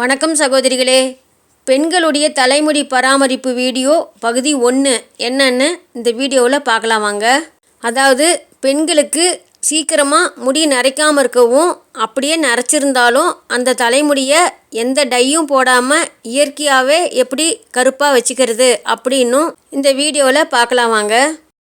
வணக்கம் சகோதரிகளே. பெண்களுடைய தலைமுடி பராமரிப்பு வீடியோ பகுதி ஒன்று என்னன்னு இந்த வீடியோவில் பார்க்கலாம் வாங்க. அதாவது பெண்களுக்கு சீக்கிரமாக முடி நரைக்காமல் இருக்கவும் அப்படியே நரைச்சிருந்தாலும் அந்த தலைமுடியை எந்த டையும் போடாமல் இயற்கையாகவே எப்படி கருப்பாக வச்சுக்கிறது அப்படின்னும் இந்த வீடியோவில் பார்க்கலாம் வாங்க.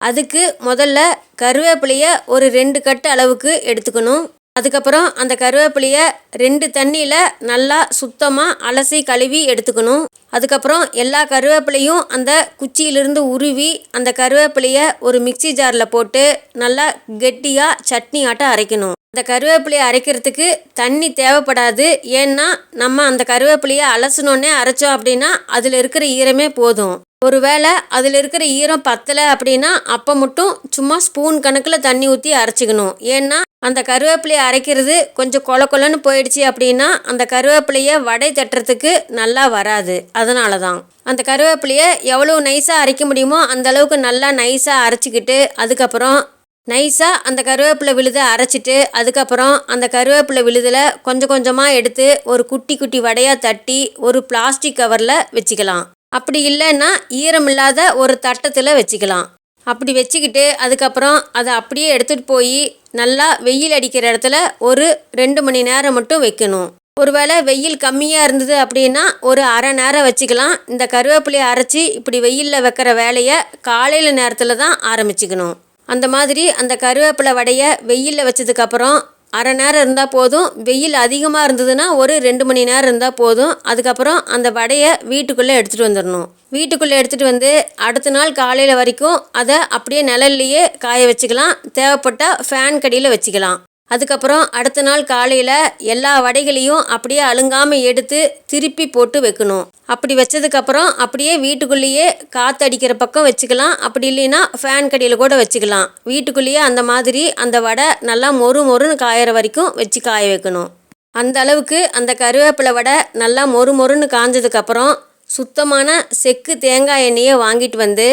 அதுக்கு முதல்ல கருவேப்பிலையை ஒரு ரெண்டு கட்டு அளவுக்கு எடுத்துக்கணும். அதுக்கப்புறம் அந்த கருவேப்பிலையை ரெண்டு தண்ணியில் நல்லா சுத்தமாக அலசி கழுவி எடுத்துக்கணும். அதுக்கப்புறம் எல்லா கருவேப்பிலையும் அந்த குச்சியிலிருந்து உருவி அந்த கருவேப்பிலையை ஒரு மிக்சி ஜாரில் போட்டு நல்லா கெட்டியாக சட்னி ஆட்ட அரைக்கணும். அந்த கருவேப்பிலையை அரைக்கிறதுக்கு தண்ணி தேவைப்படாது. ஏன்னா நம்ம அந்த கருவேப்பிலையை அலசினோன்னே அரைச்சோம் அப்படின்னா அதில் இருக்கிற ஈரமே போதும். ஒருவேளை அதில் இருக்கிற ஈரம் பத்தலை அப்படின்னா அப்போ மட்டும் சும்மா ஸ்பூன் கணக்கில் தண்ணி ஊற்றி அரைச்சிக்கணும். ஏன்னா அந்த கருவேப்பிலையை அரைக்கிறது கொஞ்சம் கொல கொலன்னு போயிடுச்சு அப்படின்னா அந்த கருவேப்பிலையை வடை தட்டுறதுக்கு நல்லா வராது. அதனால தான் அந்த கருவேப்பிலையை எவ்வளோ நைஸாக அரைக்க முடியுமோ அந்த அளவுக்கு நல்லா நைஸாக அரைச்சிக்கிட்டு அதுக்கப்புறம் நைஸாக அந்த கருவேப்பிலை விழுதை அரைச்சிட்டு அதுக்கப்புறம் அந்த கருவேப்பிலை விழுதில் கொஞ்சம் கொஞ்சமாக எடுத்து ஒரு குட்டி குட்டி வடையாக தட்டி ஒரு பிளாஸ்டிக் கவரில் வச்சுக்கலாம். அப்படி இல்லைன்னா ஈரமில்லாத ஒரு தட்டத்தில் வச்சுக்கலாம். அப்படி வச்சுக்கிட்டு அதுக்கப்புறம் அதை அப்படியே எடுத்துகிட்டு போய் நல்லா வெயில் அடிக்கிற இடத்துல ஒரு ரெண்டு மணி நேரம் மட்டும் வைக்கணும். ஒருவேளை வெயில் கம்மியாக இருந்தது அப்படின்னா ஒரு அரை நேரம் வச்சுக்கலாம். இந்த கருவேப்பிலையை அரைச்சி இப்படி வெயிலில் வைக்கிற வேலையை காலையில் நேரத்தில் தான் ஆரம்பிச்சுக்கணும். அந்த மாதிரி அந்த கருவேப்பிலை வடையை வெயிலில் வச்சதுக்கப்புறம் அரை நேரம் இருந்தால் போதும். வெயில் அதிகமாக இருந்ததுன்னா ஒரு ரெண்டு மணி நேரம் இருந்தால் போதும். அதுக்கப்புறம் அந்த வடையை வீட்டுக்குள்ளே எடுத்துகிட்டு வந்துடணும். வீட்டுக்குள்ளே எடுத்துகிட்டு வந்து அடுத்த நாள் காலையில் வரைக்கும் அதை அப்படியே நிழல்லையே காய வச்சுக்கலாம். தேவைப்பட்டால் ஃபேன் கடியில் வச்சுக்கலாம். அதுக்கப்புறம் அடுத்த நாள் காலையில் எல்லா வடைகளையும் அப்படியே அழுங்காமல் எடுத்து திருப்பி போட்டு வைக்கணும். அப்படி வச்சதுக்கப்புறம் அப்படியே வீட்டுக்குள்ளேயே காற்று அடிக்கிற பக்கம் வச்சுக்கலாம். அப்படி இல்லைன்னா ஃபேன் கடியில் கூட வச்சுக்கலாம். வீட்டுக்குள்ளேயே அந்த மாதிரி அந்த வடை நல்லா மொறு மொறுன்னு காயிற வரைக்கும் வச்சு காய வைக்கணும். அந்த அளவுக்கு அந்த கருவேப்பிலை வடை நல்லா மொறு மொறுன்னு காஞ்சதுக்கப்புறம் சுத்தமான செக்கு தேங்காய் எண்ணெயை வாங்கிட்டு வந்து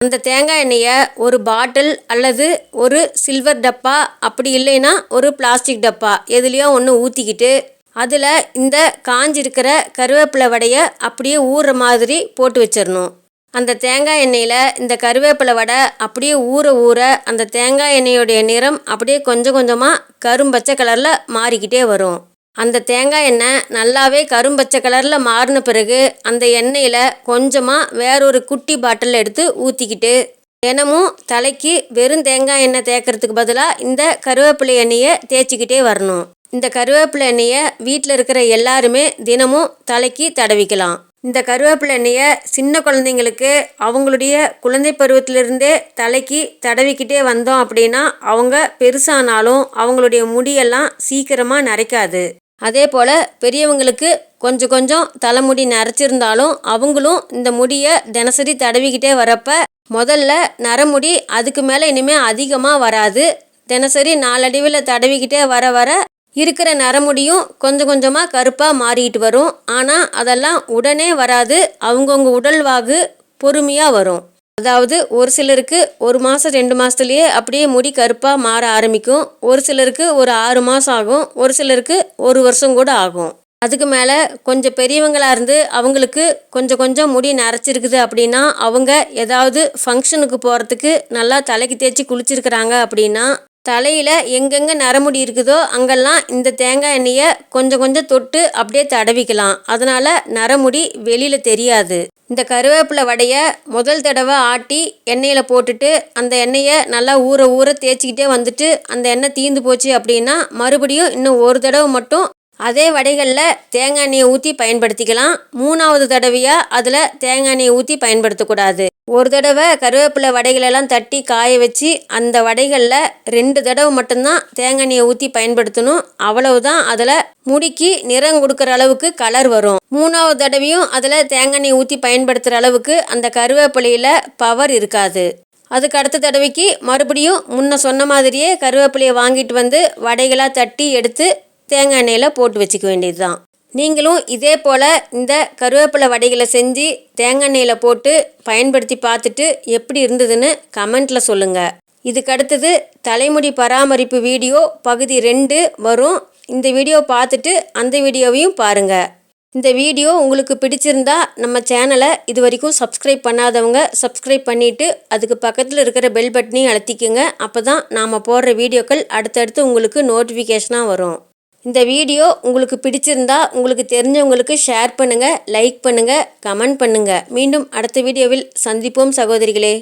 அந்த தேங்காய் எண்ணெயை ஒரு பாட்டில் அல்லது ஒரு சில்வர் டப்பா அப்படி இல்லைன்னா ஒரு பிளாஸ்டிக் டப்பா எதுலேயோ ஒன்று ஊற்றிக்கிட்டு அதில் இந்த காஞ்சிருக்கிற கருவேப்பிலை வடையை அப்படியே ஊற மாதிரி போட்டு வச்சிடணும். அந்த தேங்காய் எண்ணெயில் இந்த கருவேப்பிலை வடை அப்படியே ஊற ஊற அந்த தேங்காய் எண்ணெயோடைய நிறம் அப்படியே கொஞ்சம் கொஞ்சமாக கரும்பச்சை கலரில் மாறிக்கிட்டே வரும். அந்த தேங்காய் எண்ணெய் நல்லாவே கரும்பச்சை கலரில் மாறின பிறகு அந்த எண்ணெயில் கொஞ்சமாக வேறொரு குட்டி பாட்டில் எடுத்து ஊற்றிக்கிட்டு தினமும் தலைக்கு வெறும் தேங்காய் எண்ணெய் தேய்க்கிறதுக்கு பதிலாக இந்த கருவேப்பிலை எண்ணெயை தேய்ச்சிக்கிட்டே வரணும். இந்த கருவேப்பிலை எண்ணெயை வீட்டில் இருக்கிற எல்லாருமே தினமும் தலைக்கு தடவிக்கலாம். இந்த கருவேப்பிலை எண்ணெயை சின்ன குழந்தைங்களுக்கு அவங்களுடைய குழந்தை பருவத்திலிருந்தே தலைக்கு தடவிக்கிட்டே வந்தோம் அப்படின்னா அவங்க பெருசானாலும் அவங்களுடைய முடியெல்லாம் சீக்கிரமாக நரைக்காது. அதே போல் பெரியவங்களுக்கு கொஞ்சம் கொஞ்சம் தலைமுடி நரைச்சிருந்தாலும் அவங்களும் இந்த முடியை தினசரி தடவிக்கிட்டே வரப்ப முதல்ல நரமுடி அதுக்கு மேலே இனிமேல் அதிகமாக வராது. தினசரி நாளடைவில் தடவிக்கிட்டே வர வர இருக்கிற நரமுடியும் கொஞ்சம் கொஞ்சமாக கருப்பாக மாறிக்கிட்டு வரும். ஆனால் அதெல்லாம் உடனே வராது. அவங்கவுங்க உடல்வாகு பொறுமையாக வரும். அதாவது ஒரு சிலருக்கு ஒரு மாதம் ரெண்டு மாதத்துலேயே அப்படியே முடி கருப்பாக மாற ஆரம்பிக்கும். ஒரு சிலருக்கு ஒரு ஆறு மாதம் ஆகும். ஒரு சிலருக்கு ஒரு வருஷம் கூட ஆகும். அதுக்கு மேலே கொஞ்சம் பெரியவங்களாக இருந்து அவங்களுக்கு கொஞ்சம் கொஞ்சம் முடி நரைச்சிருக்குது அப்படின்னா அவங்க ஏதாவது ஃபங்க்ஷனுக்கு போகிறதுக்கு நல்லா தலைக்கு தேய்ச்சி குளிச்சிருக்கிறாங்க அப்படின்னா தலையில் எங்கெங்கே நரமுடி இருக்குதோ அங்கெல்லாம் இந்த தேங்காய் எண்ணெயை கொஞ்சம் கொஞ்சம் தொட்டு அப்படியே தடவிக்கலாம். அதனால் நரமுடி வெளியில் தெரியாது. இந்த கருவேப்பிலை வடையை முதல் தடவை ஆட்டி எண்ணெயில் போட்டுட்டு அந்த எண்ணெயை நல்லா ஊற ஊற தேய்ச்சிக்கிட்டே வந்துட்டு அந்த எண்ணெய் தீர்ந்து போச்சு அப்படின்னா மறுபடியும் இன்னும் ஒரு தடவை மட்டும் அதே வடைகளில் தேங்காய் எண்ணெயை ஊற்றி பயன்படுத்திக்கலாம். மூணாவது தடவையாக அதில் தேங்காய் எண்ணெயை ஊற்றி பயன்படுத்தக்கூடாது. ஒரு தடவை கருவேப்பிலை வடைகளெல்லாம் தட்டி காய வச்சு அந்த வடைகளில் ரெண்டு தடவை மட்டும்தான் தேங்காய் எண்ணெயை ஊற்றி பயன்படுத்தணும். அவ்வளவுதான் அதில் முடிக்கு நிறம் கொடுக்குற அளவுக்கு கலர் வரும். மூணாவது தடவையும் அதில் தேங்காய் எண்ணெய் ஊற்றி பயன்படுத்துகிற அளவுக்கு அந்த கருவேப்பிலையில் பவர் இருக்காது. அதுக்கு அடுத்த தடவைக்கு மறுபடியும் முன்ன சொன்ன மாதிரியே கருவேப்பிலையை வாங்கிட்டு வந்து வடைகளாக தட்டி எடுத்து தேங்காய் எண்ணெயில் போட்டு வச்சுக்க வேண்டியது தான் நீங்களும் இதே போல் இந்த கருவேப்பிலை வடைகளை செஞ்சு தேங்காய் எண்ணெயில் போட்டு பயன்படுத்தி பார்த்துட்டு எப்படி இருந்ததுன்னு கமெண்ட்டில் சொல்லுங்கள் இதுக்கு அடுத்தது தலைமுடி பராமரிப்பு வீடியோ பகுதி ரெண்டு வரும். இந்த வீடியோ பார்த்துட்டு அந்த வீடியோவையும் பாருங்கள் இந்த வீடியோ உங்களுக்கு பிடிச்சிருந்தா நம்ம சேனலை இது வரைக்கும் சப்ஸ்கிரைப் பண்ணாதவங்க சப்ஸ்கிரைப் பண்ணிவிட்டு அதுக்கு பக்கத்தில் இருக்கிற பெல் பட்டனையும் அழுத்திக்கோங்க. அப்போ தான் நாம் போடுற வீடியோக்கள் அடுத்தடுத்து உங்களுக்கு நோட்டிஃபிகேஷனாக வரும். இந்த வீடியோ உங்களுக்கு பிடிச்சிருந்தா உங்களுக்கு தெரிஞ்சவங்களுக்கு ஷேர் பண்ணுங்கள் லைக் பண்ணுங்கள் கமெண்ட் பண்ணுங்கள் மீண்டும் அடுத்த வீடியோவில் சந்திப்போம் சகோதரிகளே.